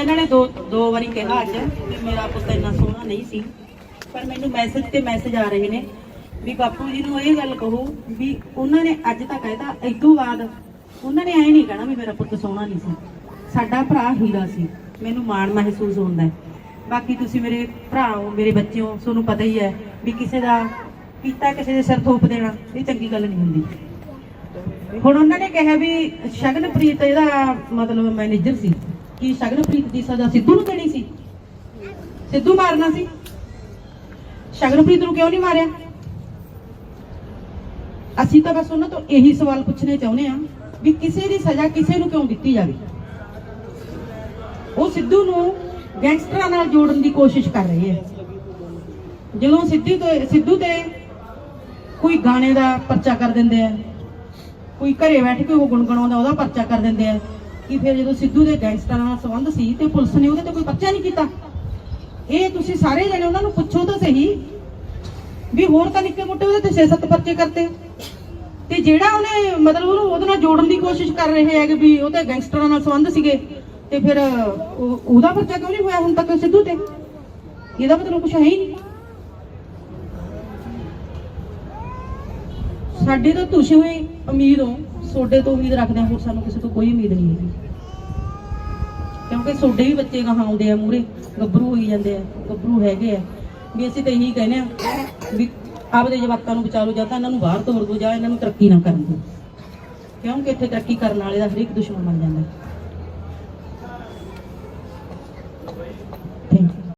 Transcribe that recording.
ਇਹਨਾਂ ਨੇ ਦੋ ਦੋ ਵਾਰੀ ਕਿਹਾ ਅੱਜ ਵੀ ਮੇਰਾ ਪੁੱਤ ਇੰਨਾ ਸੋਹਣਾ ਨਹੀਂ ਸੀ। ਪਰ ਮੈਨੂੰ ਮੈਸੇਜ ਤੇ ਮੈਸੇਜ ਆ ਰਹੇ ਨੇ ਵੀ ਬਾਪੂ ਜੀ ਨੂੰ ਇਹ ਗੱਲ ਕਹੋ ਵੀ ਉਹਨਾਂ ਨੇ ਅੱਜ ਤੱਕ ਕਹਿਤਾ ਇਦੋਂ ਬਾਅਦ ਉਹਨਾਂ ਨੇ ਐ ਨਹੀਂ ਕਹਿਣਾ ਵੀ ਮੇਰਾ ਪੁੱਤ ਸੋਹਣਾ ਨਹੀਂ ਸੀ। ਸਾਡਾ ਭਰਾ ਹੀਰਾ ਸੀ। ਮੈਨੂੰ ਮਾਣ ਮਹਿਸੂਸ ਹੁੰਦਾ ਹੈ। ਬਾਕੀ ਤੁਸੀਂ ਮੇਰੇ ਭਰਾ ਹੋ ਮੇਰੇ ਬੱਚੇ ਹੋ ਤੁਹਾਨੂੰ ਪਤਾ ਹੀ ਹੈ ਵੀ ਕਿਸੇ ਦਾ ਕੀਤਾ ਕਿਸੇ ਦੇ ਸਿਰ ਥੋਪ ਦੇਣਾ, ਇਹ ਚੰਗੀ ਗੱਲ ਨਹੀਂ ਹੁੰਦੀ। ਹੁਣ ਉਹਨਾਂ ਨੇ ਕਿਹਾ ਵੀ ਸ਼ਗਨਪ੍ਰੀਤ ਇਹਦਾ ਮਤਲਬ ਮੈਨੇਜਰ ਸੀ। ਕੀ ਸ਼ਗਨਪ੍ਰੀਤ ਦੀ ਸਜ਼ਾ ਸਿੱਧੂ ਨੂੰ ਦੇਣੀ ਸੀ? ਸਿੱਧੂ ਮਾਰਨਾ ਸੀ। ਸ਼ਗਨਪ੍ਰੀਤ ਨੂੰ ਕਿਉਂ ਨਹੀਂ ਮਾਰਿਆ? ਅਸੀਂ ਤਾਂ ਬਸ ਉਹਨਾਂ ਤੋਂ ਇਹੀ ਸਵਾਲ ਪੁੱਛਣੇ ਚਾਹੁੰਦੇ ਆ ਵੀ ਕਿਸੇ ਦੀ ਸਜ਼ਾ ਕਿਸੇ ਨੂੰ ਕਿਉਂ ਦਿੱਤੀ ਜਾਵੇ? ਉਹ ਸਿੱਧੂ ਨੂੰ ਗੈਂਗਸਟਰਾਂ ਨਾਲ ਜੋੜਨ ਦੀ ਕੋਸ਼ਿਸ਼ ਕਰ ਰਹੇ ਹੈ। ਜਦੋਂ ਸਿੱਧੂ ਤੇ ਸਿੱਧੂ ਤੇ ਕੋਈ ਗਾਣੇ ਦਾ ਪਰਚਾ ਕਰ ਦਿੰਦੇ ਆ, ਕੋਈ ਘਰੇ ਬੈਠ ਕੇ ਉਹ ਗੁੰਗਣਾਉਂਦਾ ਉਹਦਾ ਪਰਚਾ ਕਰ ਦਿੰਦੇ ਆ ਕਿ ਫਿਰ ਜਦੋਂ ਸਿੱਧੂ ਦੇ ਗੈਂਗਸਟਰਾਂ ਨਾਲ ਸੰਬੰਧ ਸੀ ਤੇ ਪੁਲਿਸ ਨੇ ਉਹਦੇ ਤੇ ਕੋਈ ਪਰਚਾ ਨਹੀਂ ਕੀਤਾ। ਇਹ ਤੁਸੀਂ ਸਾਰੇ ਜਣੇ ਉਹਨਾਂ ਨੂੰ ਪੁੱਛੋ ਤਾਂ ਸਹੀ ਵੀ ਹੋਰ ਤਾਂ ਨਿੱਕੇ ਮੋਟੇ ਉਹਦੇ ਤੇ 6-7 ਪਰਚੇ ਕਰਤੇ। ਤੇ ਜਿਹੜਾ ਉਹਨੇ ਮਤਲਬ ਉਹਨੂੰ ਉਹਦੇ ਨਾਲ ਜੋੜਨ ਦੀ ਕੋਸ਼ਿਸ਼ ਕਰ ਰਹੇ ਹੈਗੇ ਵੀ ਉਹਦੇ ਗੈਂਗਸਟਰਾਂ ਨਾਲ ਸੰਬੰਧ ਸੀਗੇ, ਤੇ ਫਿਰ ਉਹਦਾ ਪਰਚਾ ਕਿਉਂ ਨਹੀਂ ਹੋਇਆ ਹੁਣ ਤੱਕ ਸਿੱਧੂ ਤੇ? ਇਹਦਾ ਮਤਲਬ ਕੁਝ ਹੈ ਹੀ ਨਹੀਂ। ਸਾਡੇ ਤੋਂ ਤੁਸੀਂ ਹੋਏ ਉਮੀਦ ਹੋ। ਸੋਡੇ ਤੋਂ ਉਮੀਦ ਰੱਖਦੇ ਹਾਂ ਹੋਰ ਸਾਨੂੰ ਕਿਸੇ ਤੋਂ ਕੋਈ ਉਮੀਦ ਨਹੀਂ ਹੈਗੀ। ਕਿਉਂਕਿ ਸੋਡੇ ਵੀ ਬੱਚੇ ਗਾਹਾਂ ਆਉਂਦੇ ਆ ਮੂਰੇ ਗੱਭਰੂ ਹੋਈ ਜਾਂਦੇ ਆ, ਗੱਭਰੂ ਹੈਗੇ ਆ। ਵੀ ਅਸੀਂ ਤਾਂ ਇਹੀ ਕਹਿੰਦੇ ਆ ਵੀ ਆਪਦੇ ਜਵਾਕਾਂ ਨੂੰ ਵਿਚਾਰੋ ਜਾਂ ਤਾਂ ਇਹਨਾਂ ਨੂੰ ਬਾਹਰ ਤੋਰ ਦੋ ਜਾਂ ਇਹਨਾਂ ਨੂੰ ਤਰੱਕੀ ਨਾ ਕਰਨ ਦਿਓ। ਕਿਉਂਕਿ ਇੱਥੇ ਤਰੱਕੀ ਕਰਨ ਵਾਲੇ ਦਾ ਹਰੇਕ ਦੁਸ਼ਮਣ ਬਣ ਜਾਂਦਾ। Thank you